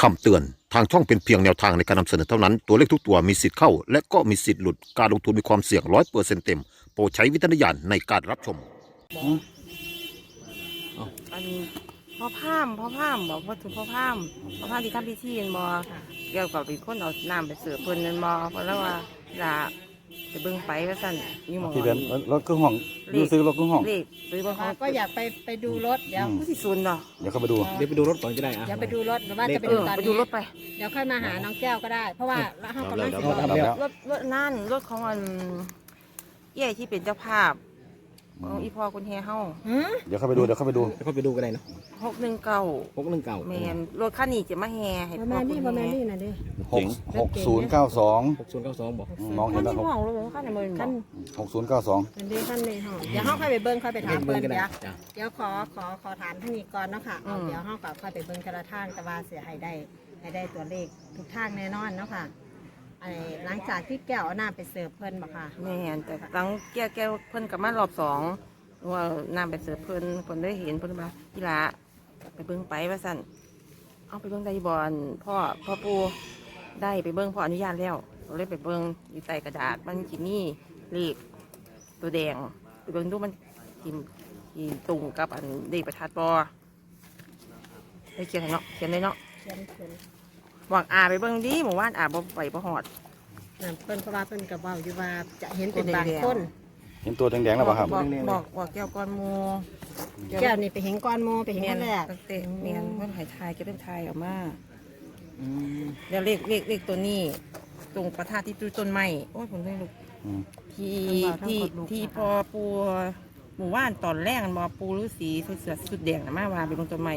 คำเตือนทางช่องเป็นเพียงแนวทางในการนำเสนอเท่านั้น ตัวเลขทุกตัวมีสิทธิ์เข้า และก็มีสิทธิ์หลุด การลงทุนมีความเสี่ยงร้อยเปอร์เซ็นต์เต็ม โปรดใช้วิจารณญาณในการรับชม อันพ่อพามพ่อพามบอกพ่อถึงพ่อพามพ่อพามที่ทำพิธีเห็นบอเกี่ยวกับเป็นคนเอาน้ำไปเสือเพิ่นนั่นบอเพราะแล้วว่าลา ไปเบิ่งไปว่าสั่นอยู่หมองที่เป็นรถเครื่องห้องดูซื้อรถเครื่องห้อง เลขไปเบิ่งเขาก็อยากไปไปดูรถเดี๋ยวอืม ผู้ที่ศูนย์เนาะเดี๋ยวเข้าไปดูเดี๋ยวไปดูรถก่อนก็ได้อะเดี๋ยวไปดูรถหรือว่าจะไปเอดูอตอนไปนี้ดูรถไปเดี๋ยวค่อยมาหาน้องแก้วก็ได้ เพราะว่าเราห้องกำลังเราสิทำแล้วรถรถนั่นรถของอันเย่ที่เป็นเจ้าภาพ ของอีพ่อคุณเฮเฮาหือเดี๋ยวเข้าไปดูเดี๋ยวเข้าไปดูแล้วก็ไปดูก็ได้เนอะหกหนึ่งเก้าพกหนึ่งเก่าแมนรถคันนี้จะมาแห่ให้ประพ่อมาณคุนี้ณประมาณแฮนี้นะดิหกหกศูนย์เก้าสองหกศูนย์เก้าสองบอกน้องเห็คันนแล้วที่ห้องรถคันไหนมันขั้นหกศูนย์เก้าสองอันนี้ขั้นในห้องเดี๋ยวห้องค่อยไปเบิ้งค่อยไปถามเบิ้เบิ้งงก็ได้เดี๋ยวจ้ะเดี๋ยวขอขอขอถามท่านนี้ก่อนเนาะค่ะเอาเดี๋ยวห้องก็ค่อยไปเบิ้งกระทางแต่ว่าเสียให้ได้ให้ได้ตัวเลขทุกทางแน่นอนเนาะค่ะ ไอ้หลังจากที่แก้วเอาน้ำไปเสิร์ฟเพิ่นบอกค่ะ แม่นแต่หลังแก้วแก้วเพิ่นกลับมารอบสองว่าน้ำไปเสิร์ฟเพิ่นเพิ่นได้เห็นเพิ่นมาอีหลาไปเบิ่งไปว่าสั่นเอาไปเบิ่งได้บอลพ่อพ่อปูได้ไปเบิ่งพ่ออนุญาตแล้วเราเลยไปเบิ่งอยู่ใต้กระดาษมันขีมีเลขตัวแดงไปเบิ่งดูมันขีขีตรงกับอันเลขประทัดบอได้เขียนให้เนาะเขียนได้เนาะ เขียนเขียน บอกอาไปเบิ่งดีหมู่บ้านอาบ่ไปบ่ฮอด นั่นเพิ่นเพราะว่าเพิ่นก็เว้าอยู่ว่าจะเห็นเป็นบางตัวแดงๆคน เห็นตัวแดงๆแล้วป่ะครับ บอกบอกบอกแก้วก้อนหมูแก้วนี่ไปเห็นก้อนโมไปเห็นเมียคนนแรกตั้งแต่เมียนเพิ่นใหายทายจะเป็นทายออกมาอืมเดี๋ยวเลขเลขเลขตัวนี้ ตรงประทัดที่ต้นไม้โอ้ยผมได้ลูกอืม ที่ที่ที่พอปูหมู่บ้านตอนแรกมันบอปูฤาษีใส่เสื้อสุดแดงนะมาว่าไปบนต้นไม้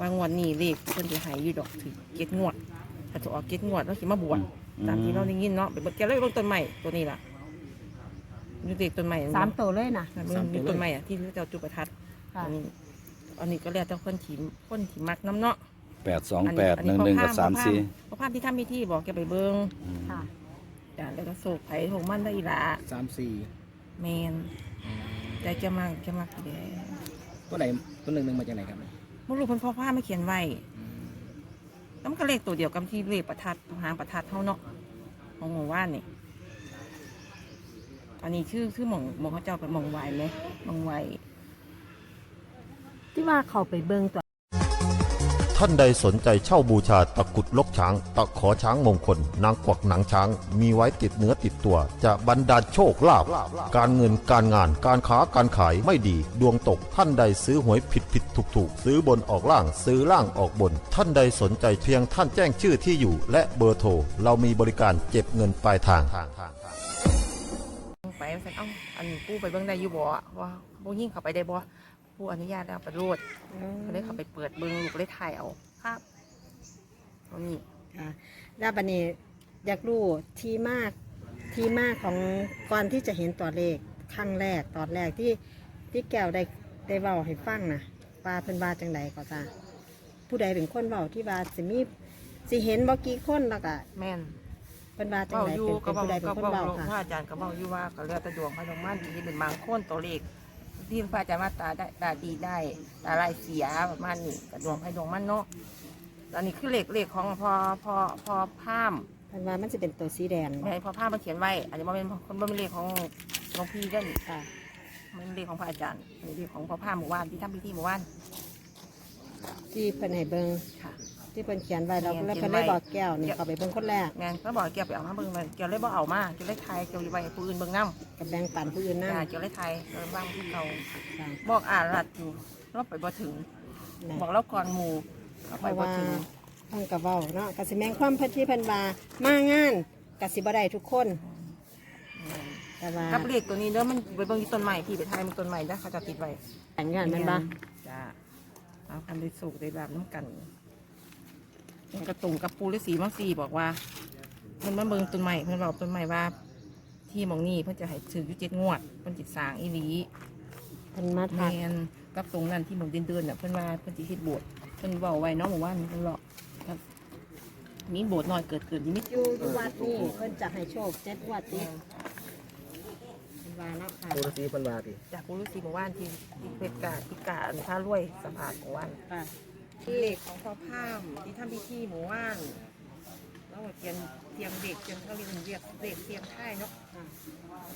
วางงวดนี้เลขเพิ่นจะใหายอยู่ดอกถือเก็ดงวด ถ้าจะออกเก็ดงวดแล้วสิมาบวชตามที่เราได้ยินเนาะไปเบิ่งแกเลยเบางต้นไม้ตัวนี้ล่ะอยู่เลขต้นไม้สามตัวเลยนะมันมีต้นไม้อะที่เราจะเอาจุดประทัดค่ะอันนี้อันนี้ก็แล้วแต่คนถีคนถีมักน้ำเนาะแปดสองแปดหนึ่งหนึ่งกับสามสี่พอภาพที่ทำพิธีบอกแกไปเบิ้งค่ะจ้ะแล้วก็โศกไผ่ถงมันได้อีหละสามสี่แมนแต่แกมากแกมากอีแดงตัวไหนตัวหนึ่งหนึ่งมาจากไหนครับไม่รู้เพิ่นพ่อผ้าไม่เขียนไว้แล้ว มันก็เลขตัวเดียวกับที่เลขประทัดหางประทัดเท่าเนาะของหมู่ว่านนี่อันนี้ชื่อชื่อหมองหมองเขาเจ้าเป็นหมองไวไหมหมองไวที่ว่าเขาไปเบิ้งตัว ท่านใดสนใจเช่าบูชาตะกุดลกช้าง ตะขอช้างมงคล นางกวักหนังช้าง มีไว้ติดเนื้อติดตัว จะบรรดาลโชคลาภการเงินการงานการค้าการขายไม่ดี ดวงตกท่านใดซื้อหวยผิดผิดถูกถูกซื้อบนออกล่างซื้อล่างออกบน ท่านใดสนใจเพียงท่านแจ้งชื่อที่อยู่ และเบอร์โทรเรามีบริการเก็บเงินปลายทางไปว่าซั่นเอ้าอันนี้ไปเบิ้งได้อยู่บ่ว่าบ่ยิ่งเข้าไปได้บ่ ปู่อนุญาตแล้วไปโลดก็เลยเข้าไปเปิดเบิ้งลูกเลยถ่ายเอาครับตรงนี้ค่ะแล้วบันนี้อยากรู้ที่มากที่มากของก่อนที่จะเห็นตัวเลขครั้งแรกตอนแรกที่ที่แก้วได้ได้เว้าให้ฟังนะว่าเพิ่นว่าจังใดก็จ้าผู้ใดเป็นคนเว้าที่ว่าสิมีสิเห็นบ่กี่คนแล้วก็แม่นเพิ่นว่าจังเบ้าใดอยู่เป็นก็เป็นเบ้าผู้ใดเป็นคนก็เบ้าเว้าพระค่ะอาจารย์ก็เบ้าอยู่ว่าก็แล้วแต่ดวงพระดวงมันที่เป็นบางคนตัวเลข ที่พระอาจารย์ว่าตาได้ตาดีได้ ตาลายเสียประมาณนี้กับดวงพระดวงมันเนาะตอนนี้คือเลขเลขของพอพอพอพามเพิ่นว่ามันจะเป็นตัวสีแดงแม่พอพามมาเขียนไว้ อันนี้มันเป็นคนบ่เป็นเลขของหลวงพี่เด้นค่ะมันเป็นเลขของพระอาจารย์เป็นเลขของพอพามหมู่บ้านที่ทำพิธีหมู่บ้านที่เพิ่นให้เบิ่งค่ะ ที่เพิ่นเขียนไว้เราเขียนแล้วเพิ่นไว้ได้บอกแก้วนี่เขาไปเบิ่งคนแรกแม่นก็บอกเกี่ยวไปเอามาเบิ่งเลยเกี่ยวเลยบ่เอามาเกี่ยวเลยไทยเกี่ยวอยู่ไว้ให้ผู้อื่นเบิ่งน้ำกับแบ่งปันผู้อื่นนำจ้าเกี่ยวเลยไทยเออบ้างที่เราค่ะบอกอ่านรัดอยู่เราไปบ่ถึงนะบอกเราก่อนหมู่เราเพไปราะบ่ว่าถึงเพิ่นก็เว้าเนาะก็สิแม่งความเพิ่นที่เพิ่นว่ามางานก็สิบ่ได้ทุกคนแต่ว่ากับเลขตัวนี้เด้อมันไปเบิ่งที่ต้นไม้ที่ไปไทยมันต้นไม้นะเขาจะติดไว้แต่งงานแม่นบ่จ้าเอาคันได้สุกได้แบบน้ำกัน มันกระตุงกับปูฤาษีมังสีบอกว่าเพิ่นมาเบิ่งต้นไม้เพิ่นบอกต้นไม้ว่า ที่หมองนี้เพิ่นจะให้ถืออยู่เจ็ดงวดเพิ่นจิตสร้างอีหลีเพิ่นมาแมทักนกับตรงนั้นที่หมองเดินเดินๆน่ะเพิ่นว่าเพิ่นสิเฮ็ดโบสถ์เพิ่นเว้าไว้เนาะหมู่บ้านเพิ่นบอกครับมีโบสถ์น้อยเกิดขึ้นนิมิตอยู่อยู่วัดนี่เพิ่นจะให้โชคเจ็ดงวัดติดเพิ่นว่าเนาะค่ะตัวสีพันบาทดิจากปูฤาษีหมู่บ้านที่ที่เพชรกาที่กาอันท่ารวยสะพานของวันค่ะ เลขของพ่อพามที่ทำพิธีหมู่ว่านแล้วก็เขียนเตียงเด็กเตียงเขาเรียกเรียกเด็กเตียงค่ายเนาะ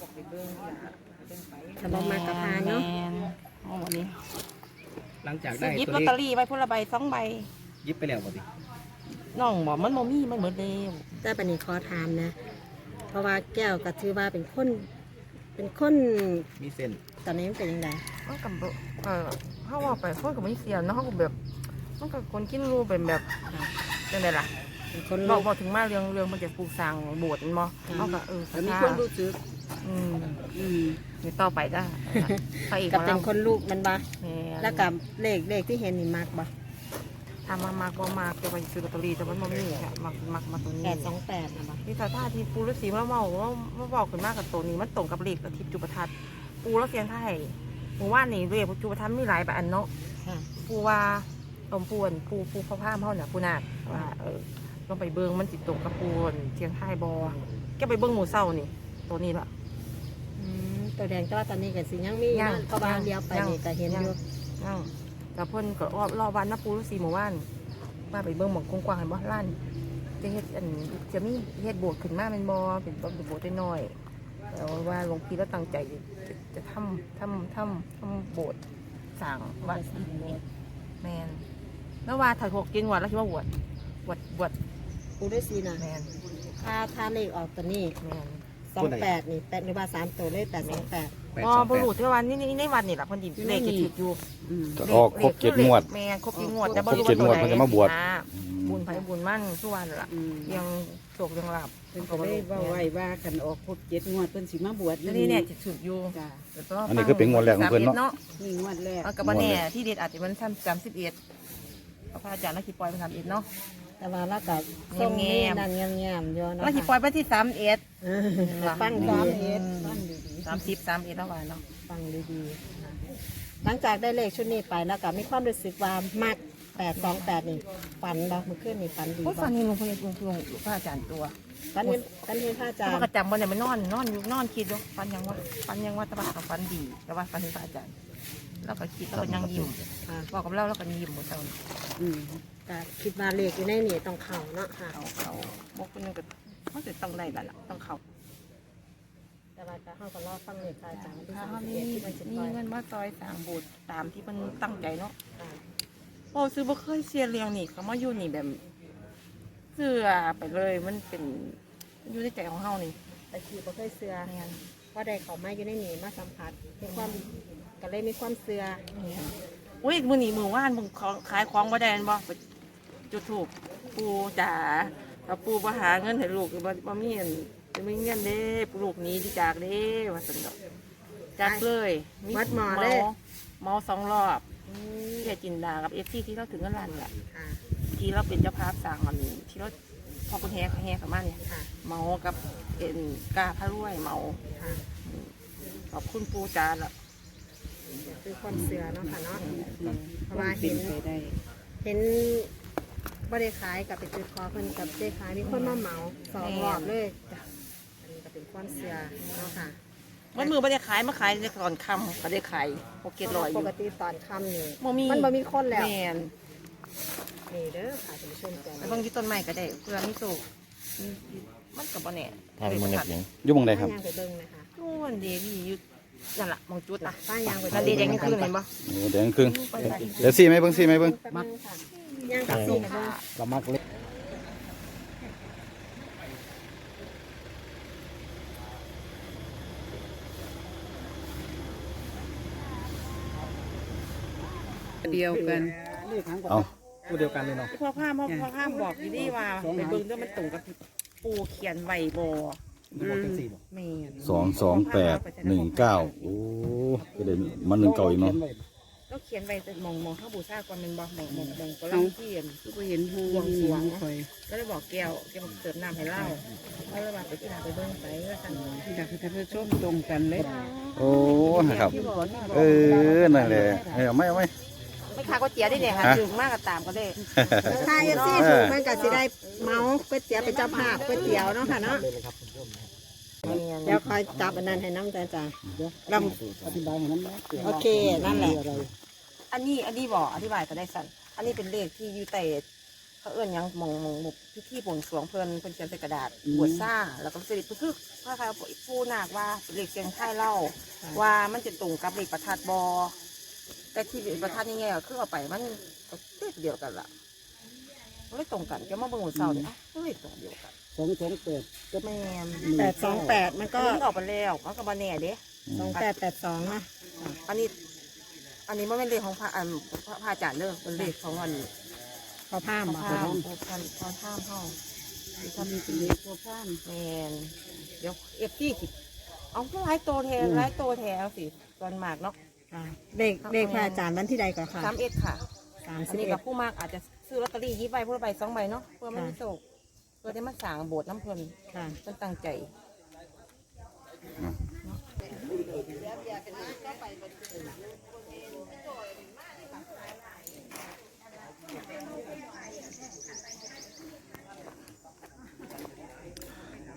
บอกไปเบิ้งที่ละเป็นไปถ้าบ่มากกับพานเนาะอ๋อวันนี้หลังจากได้หยิบตัวลอตเลเตอขรี่ไว้พุ่นละใบสองใบหยิบไปแล้วบ่ติน้องบอกมันโมมี่มันเหมือนเดิมแต่บันนี้ขอถามนะ เพราะว่าแก้วก็ถือว่าเป็นคนเป็นคนมีเส้นตอนนี้มันเป็นยังไงมันกับเออเขาว่าไปคนกับไม่เสียเนาะเขาก็แบบ มันกับคนกินรูเป็นแบบยังไงล่ะเป็นคนบโลอกกบอกถึงมาเรื่องเรื่องมันจะปลูกสร้างโบสถ์มันบ่เขาก็เออแต่มีคนรู้สึกอืมอืมนี่ต่อไปได้ไปอีกก็มาเป็แล้นวคนลูกมันบ่แม่แล้วกับเลขเลขที่เห็นนี่มากบ่ทำมามากบ่มากจะไปซื้อลอตเตอรี่แต่มันบ่มีค่ะมักมักมาตัวนี้แปดสองแปดนะบ่ที่ท่าท่าที่ปูฤาษีมาเมาว่าว่าบอกขึ้นมากกับตัวนี้มันตรงกับเลขกับทิพย์จุปทัศน์ปูแล้วเสียงไทยหมู่ว่านนี่เลขจุปทัศน์มีหลายแบบอันเนาะ ค่ะ ปูว่า ตมปูนปูปูพ่อพามเฮาเนี่ยปูนาดว่าเออต้องไปเบิ่งมันติดตรงกับปูนเชียงไทยบอแกไปเบิ่งหมูเศร้านี่ ตัวนี้ละอืมตัวแดงก็ว่าตอนนี้ก็สิยังมียันะงเพราะว่ายังเลี้ยวไปยัง นี่ก็เห็นยังอยู่นั่งแต่เพิ่นก็รอบรอบวันนะปูฤาษีหมู่บ้านมาไปเบิ่งหมองกว้างๆเห็นบ่ล้านจะเฮ็ดอันจะมีเฮ็ดโบสถ์ขึ้นมาเป็นบ่เป็นบ่เป็นโบสถ์น้อยๆแต่ว่าหลวงพี่แล้วตั้งใจจะจะทำทำทำทำโบสถ์สร้างวัดแมน แล้วว่าถ่ายหกกินวัดแล้วคิดว่าบวชบวชบวชปูด้วยซีนะแมนถ้าถ้าเลขออกตัวนี้แมนสองแปดนี่แปดหรือว่าสามตัวเลขแปดสองแปดแปดอ๋อสองบุแปดรุษที่วันนี้นี่ในวันนี่แหละเพันดิเลขจะถืออยู่อืมก็ออกครบเจ็ดงวด แม่ครบเจ็ดงวดแต่ครบเจ็ดงวดมันจะมาบวช อ่บุญไผบุญมั่นทุกวันล่ะอืมยังโศกยังหลับเพิ่นก็เลยเว่าไว้ว่าคันออกครบเจ็ดงวดเพิ่นสิมาบวชแล้วนี่เนี่ยจะถืออยู่จ้ะแต่ต้องอันนี้คือเป็นงวดแรกของเพิ่นเนาะ นี่งวดแรก เอากับว่าเนี่ยที่เด็ดอาจจะมันสามสิบเอ็ด พระอาจารย์นักขีปล่อยไปสามเอ็ดเนาะ แต่ว่าแล้วก็ส่งนี่แง่มๆ นั่นเงียบๆอยู่เนาะนักขีปล่อยไปที่สามเอ็ด เออฟังสาดีมเอ็ดฟังดีสามสิบสามเอ็ดแล้ววันเนาะฟังดีๆนะหลังจากได้เลขชุดนี้ไปแล้วก็มีความรู้สึกว่ามักแปดสองแปดนี่ฝันบ่เมื่อคืนนี่ฝันดีโอ้ยบ่ฟันนี่หลวงพ่อหลวงพ่อหลวงพระอาจารย์ตัวฝันเห็นฝันเห็นพระอาแต่จารว่าย์กระจำวันเนี่ยมันนอนนอนอยู่นอนคิดอยู่ฟันยังว่าฟันยังว่าแต่ว่าเขาฟันดีแต่ว่าฟันที่พระอาจารย์ แล้วก็คิดแล้วก็ยังยิ้มค่ะบอกกับเราแล้วก็ยิ้มหมดเจ้าๆอืมก็คิดว่าเลขอยู่ในนี่ต้องเข้าเนาะค่ะ เขาเขาบอกคนนึงก็มันจะต้องได้แล้วล่ะต้องเขาแต่ว่าก็เข้าก็รอฟังเลขพระอาจารย์ที่ถ้าสามเขาสิบมีเอ็ดที่มันสิบมีร้อยเงินมาซอยสร้างโบูตตามที่มันตั้งใจเนาะค่ะโอ้ซื้อบ่เคยเสียเรียงนี่เขามาอยู่นี่แบบเสื้อไปเลยมันเป็นอยู่ในใจของเฮานี่แต่ขี่บ่เคยเสือ แม่นเพราะได้เข้ามาอยู่ในนี่มาสัมผัสมีความ ก็เลยมีความเสือแม่นอุ้ยมื้อนี้มื้อวานมึงของขายของบ่ได้แม่นบ่ไปจุดถูกปูจ๋าถ้าปูบ่หาเงินให้ลูกบ่บ่มีเงินจะมีเงินเด้ปูลูกหนี้ที่จากเด้ว่าซั่นดอกจักเลยวัดหมอเลย เมาสองรอบอืมเรียจินดากับเอฟซีที่เราถึงเงินล้านแหละค่ะ ที่เราเป็นเจ้าภาพสั่งอันนี้ที่เราพอคุณแฮแฮกับมาเนี่ยค่ะ เมากับเอ็นกาพระรวยเมาค่ะ ขอบคุณปูจานละ คือความเสือเนาะค่ะเนาะอืมเพราะว่าเป็เห็นนไปได้เห็นบ่ได้ขายกับไปจุดคอเพิ่นกับได้ขายมีคนมาเหมาสองรอบเลยจ้ะอันนี้ก็เป็นความเสือเนาะค่ะมันมือไม่ได้ขายมาขายในตอนค่ำก็ได้ขายโอเคลอยอปยู่กติตอนค่ำนี่บ่มีมันบ่มีคนแล้วแมนนี่เด้อค่ะท่านผู้ชมจ้ะไปเบางอยี่ต้นไม้ก็ได้เพื่อมีสุกมันกับบ่แน่ถ่ายมึงเน็ตยังอยู่หมองใดครับป้ายางไปเบิ่งนะคะนู่นเดวี่อยู่ นั่นละมองจุดนะป้ายางไปนั่นเดเบิ่งแดงนี่คือเห็นปะโอ้เดี๋ยวครึ่งเดี๋ยวซี่ไหมเบิ้งซี่ไหมเบิ้งแป๊บนึงค่ะย่างกับซีนะเบิ่งก็มักเล็กเดียวกันเอาตัวเดียวกันเลยเนาะพ่อข้ามพ่อพ่อข้ามบอกอยู่ดีว่าไปเบิ่งด้วยมันตรงกับที่ปูเขียนไว้บ่ มันบอกเป็นสี่บ่แม่นสองสองแปดหนึ่งเก้าโอ้ก็เดี๋ยวมันหนึ่งเก่าอีกเนาะแล้วเขียนไว้แต่มองมองข้าบูชาก่อนแมันบอกมองมองมองก็เล่าที่เห็นก็เห็นหูบวงสรวง คอยก็เลยบอกแก้วแก้วเสิร์ฟน้ำให้เล่าเขาเลยว่าไปที่ไหนไปเบิ่งไปก็สั่งที่ดักท่านผู้ชมตรงกันเลย โอ้ครับเออนั่นแหละเอาไหม่เอาไหม่ ไม่ค้าก๋วยเตี๋ยวได้เนี่ยค่ะฮะถึงมากก็ตามก็ได้ถ้าเอฟซีถูกมันก็สิได้เมาก๋วยเตี๋ยวเป็นเจ้าภาพก๋วยเตี๋ยวเนาะค่ะเนาะเดี๋ยวคอยจับอันนั้นให้น้องจ้าจ้าลำอธิบายให้น้ำนะโอเคนั่นแหละ อันนี้อันนี้บอกอธิบายก็ได้สั่นอันนนี้เป็นเลขที่อยู่แต่เขาเอื้อนหยังหมองหมองหมองพิธีบวงสรวงเพิ่นเพิ่นเขียนใส่กระดาษบวชซ่าแล้วก็สิริคือพระคายผู้นาคว่าเป็นเลขเสียงไทายเล่า ว่ามันจะตรงกับเลขประทัดบอ แต่ที่ประทัดนี่ไงก็คือเอาไปมันก็เลขเดียวกันล่ะมันเลยตรงกันจะมาเบิ่งหัวเสาเนี่ยก็เลขตรงเดียวกันสองสองแปดก็แม่นแปดสองแปดมันก็ก็มันออกไปแล้วมันก็บาแน่เด้สองแปดแปดสองนะอันนี้ อันนี้มันเป็นเลขของพระอันพระพระอาจารย์เด้อเป็นเลขของอันพอพามพบ่ระพามพระพามพระพามเฮาทำเป็นเลขพอพานแมนเดี๋ยวเอฟที่สิเอาก็หลายโตแทนหลายโตแทนสิส่วนมากเนาะ ค่ะเลขเลขพระอาจารย์วันที่ใดก่อนค่ะสามเอ็ดค่ะสามอัสินบนี้เอ็กัดบผู้มากอาจจะซื้อลอตเตอรี่ยี่ใบผู้ละใบสองใบเนาะเพื่อไม่มีโศกเพื่อได้มาสร้างโบสถ์น้ำเพลินค่ะ จนตั้งใจ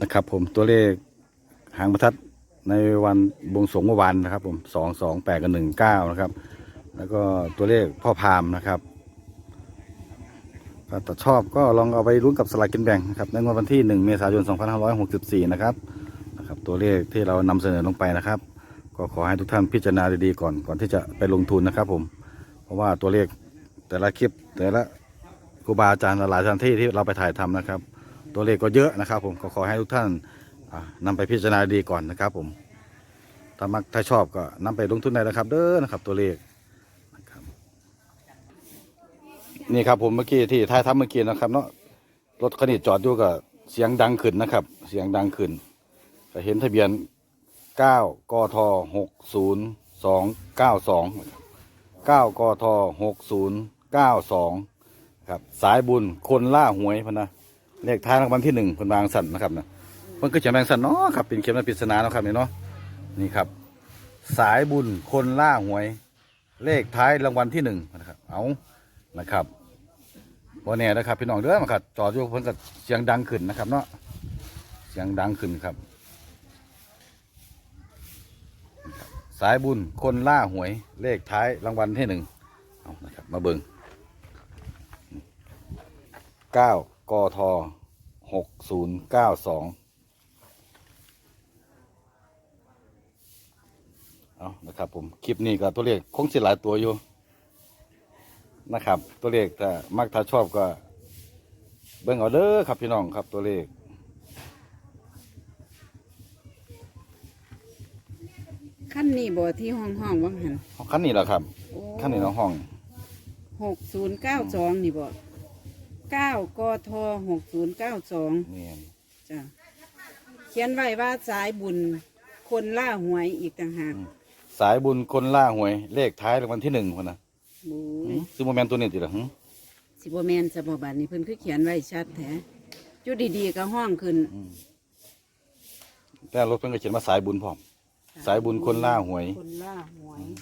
นะครับผมตัวเลขหางประทัด ในวันบวงสรวงเมื่อวานนะครับ ผมสองสองแปดกับหนึ่งเก้านะครับ แล้วก็ตัวเลขพ่อพามนะครับถ้าชอบก็ลองเอาไปรุ้นกับสลากกินแบ่งนะครับในงวดวันที่หนึ่งเมษายนสองพันห้าร้อยหกสิบสี่นะครับนะครับ ตัวเลขที่เรานำเสนอลงไปนะครับ ก็ขอให้ทุกท่านพิจารณาดีๆก่อนก่อนที่จะไปลงทุนนะครับ ผม เพราะว่าตัวเลขแต่ละคลิปแต่ละครูบาอาจารย์หลายสถานที่ที่เราไปถ่ายทำนะครับ ตัวเลขก็เยอะนะครับ ผมก็ขอให้ทุกท่าน อ่านำไปพิจารณาดีก่อนนะครับ ผม ถ้ามักถ้าชอบก็นำไปลงทุนได้นะครับ เด้อนะครับ ตัวเลขนะครับ นี่ครับผมเมื่อกี้ที่ท้ายทำเมื่อกี้นะครับเนาะรถคันนี้จอดอยู่ก็เสียงดังขึ้นนะครับ เสียงดังขึ้นก็เห็นทะเบียน 9 กท60292 9 กท6092 ครับ สายบุญคนล่าหวยพะนะเลขท้ายรางวัลที่หนึ่งคนบางสันนะครับนะ มันก็เขียนแบงสันเนาะครับเป็นเขียนมาปริศนาเนาะครับนี่เนาะนี่ครับ สายบุญคนล่าหวย เลขท้ายรางวัลที่หนึ่งนะครับ เอานะครับวันนี้นะครับพี่น้องเด้อมาครับจอดอยู่เพิ่นก็เสียงดังขึ้นนะครับ เนาะเสียงดังขึ้นครับ สายบุญคนล่าหวย เลขท้ายรางวัลที่หนึ่งเอานะครับ มาเบิงเก้ากทหกศูนย์เก้าสอง เอานะครับผมคลิปนี้ก็ตัวเลขคงสิหลายตัวอยู่นะครับ ตัวเลขถ้ามักถ้าชอบก็ เบิ่งเอาเด้อครับพี่น้องครับตัวเลขขั้นนี้บ่ที่ห้องห้องๆว่างหันคันนี้แหละครับคันนี้น้องห้องหกศูนย์เก้าสองนี่บ่เก้ากทหกศูนย์เก้าสองนี่จ้ะเขียนไว้ว่าสายบุญคนล่าหวยอีกต่างหาก สายบุญคนล่าหวย เลขท้ายรางวัลที่หนึ่งคนนะบูหืมซื้อโมเมนต์ตัวนี้ติเหรอหึสิบแมนสบบันนี่เพิ่นคือเขียนไว้ชัดแท้จุดดีๆก็ห้องขึ้น แต่รถเพิ่นก็เขียนว่าสายบุญพร้อม สายบุญคนล่าหวย คนล่าหวยอืม